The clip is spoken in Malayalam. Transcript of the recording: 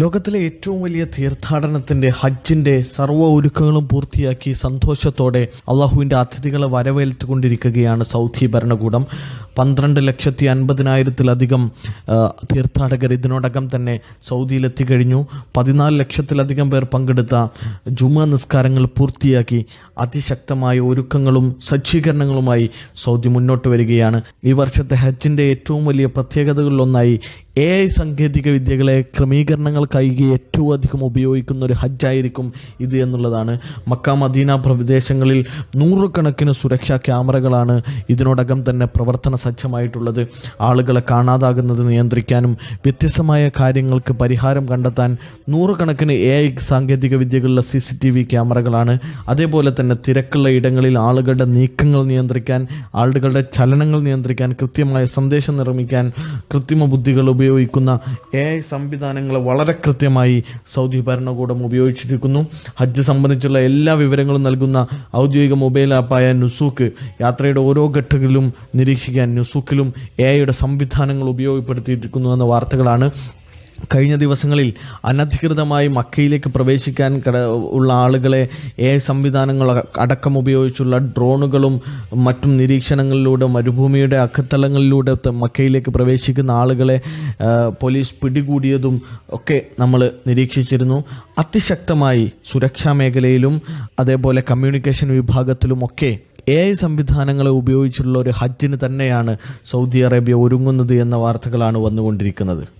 ലോകത്തിലെ ഏറ്റവും വലിയ തീർത്ഥാടനത്തിന്റെ ഹജ്ജിന്റെ സർവ ഒരുക്കങ്ങളും പൂർത്തിയാക്കി സന്തോഷത്തോടെ അള്ളാഹുവിന്റെ അതിഥികളെ വരവേൽത്തുകൊണ്ടിരിക്കുകയാണ് സൗദി ഭരണകൂടം. പന്ത്രണ്ട് ലക്ഷത്തി അൻപതിനായിരത്തിലധികം തീർത്ഥാടകർ ഇതിനോടകം തന്നെ സൗദിയിലെത്തിക്കഴിഞ്ഞു പതിനാല് ലക്ഷത്തിലധികം പേർ പങ്കെടുത്ത ജുമാ നിസ്കാരങ്ങൾ പൂർത്തിയാക്കി. അതിശക്തമായ ഒരുക്കങ്ങളും സജ്ജീകരണങ്ങളുമായി സൗദി മുന്നോട്ട് വരികയാണ്. ഈ വർഷത്തെ ഹജ്ജിന്റെ ഏറ്റവും വലിയ പ്രത്യേകതകളിലൊന്നായി എ ഐ സാങ്കേതിക വിദ്യകളെ ക്രമീകരണങ്ങൾക്കായി ഏറ്റവും അധികം ഉപയോഗിക്കുന്ന ഒരു ഹജ്ജായിരിക്കും ഇത് എന്നുള്ളതാണ്. മക്ക മദീന പ്രദേശങ്ങളിൽ നൂറുകണക്കിന് സുരക്ഷാ ക്യാമറകളാണ് ഇതിനോടകം തന്നെ പ്രവർത്തന സജ്ജമായിട്ടുള്ളത്. ആളുകളെ കാണാതാകുന്നത് നിയന്ത്രിക്കാനും വ്യത്യസ്തമായ കാര്യങ്ങൾക്ക് പരിഹാരം കണ്ടെത്താൻ നൂറുകണക്കിന് എ ഐ സാങ്കേതിക വിദ്യകളിലെ സി സി ടി വി ക്യാമറകളാണ്. അതേപോലെ തന്നെ തിരക്കുള്ള ഇടങ്ങളിൽ ആളുകളുടെ നീക്കങ്ങൾ നിയന്ത്രിക്കാൻ ആളുകളുടെ ചലനങ്ങൾ നിയന്ത്രിക്കാൻ കൃത്യമായ സന്ദേശം നിർമ്മിക്കാൻ കൃത്രിമ ബുദ്ധികൾ ഉപയോഗിക്കുന്ന എ ഐ സംവിധാനങ്ങൾ വളരെ കൃത്യമായി സൗദി ഭരണകൂടം ഉപയോഗിച്ചിരിക്കുന്നു. ഹജ്ജ് സംബന്ധിച്ചുള്ള എല്ലാ വിവരങ്ങളും നൽകുന്ന ഔദ്യോഗിക മൊബൈൽ ആപ്പായ നുസൂക്ക് യാത്രയുടെ ഓരോ ഘട്ടങ്ങളിലും നിരീക്ഷിക്കാൻ നുസൂക്കിലും എ ഐയുടെ സംവിധാനങ്ങൾ ഉപയോഗപ്പെടുത്തിയിരിക്കുന്നു എന്ന വാർത്തകളാണ് കഴിഞ്ഞ ദിവസങ്ങളിൽ അനധികൃതമായി മക്കയിലേക്ക് പ്രവേശിക്കാൻ കട ഉള്ള ആളുകളെ എ സംവിധാനങ്ങൾ അടക്കം ഉപയോഗിച്ചുള്ള ഡ്രോണുകളും മറ്റും നിരീക്ഷണങ്ങളിലൂടെ മരുഭൂമിയുടെ അക്കത്തലങ്ങളിലൂടെ മക്കയിലേക്ക് പ്രവേശിക്കുന്ന ആളുകളെ പോലീസ് പിടികൂടിയതും ഒക്കെ നമ്മൾ നിരീക്ഷിച്ചിരുന്നു. അതിശക്തമായി സുരക്ഷാ മേഖലയിലും അതേപോലെ കമ്മ്യൂണിക്കേഷൻ വിഭാഗത്തിലും ഒക്കെ എ ഐ സംവിധാനങ്ങളെ ഉപയോഗിച്ചുള്ള ഒരു ഹജ്ജിന് തന്നെയാണ് സൗദി അറേബ്യ ഒരുങ്ങുന്നത് എന്ന വാർത്തകളാണ് വന്നുകൊണ്ടിരിക്കുന്നത്.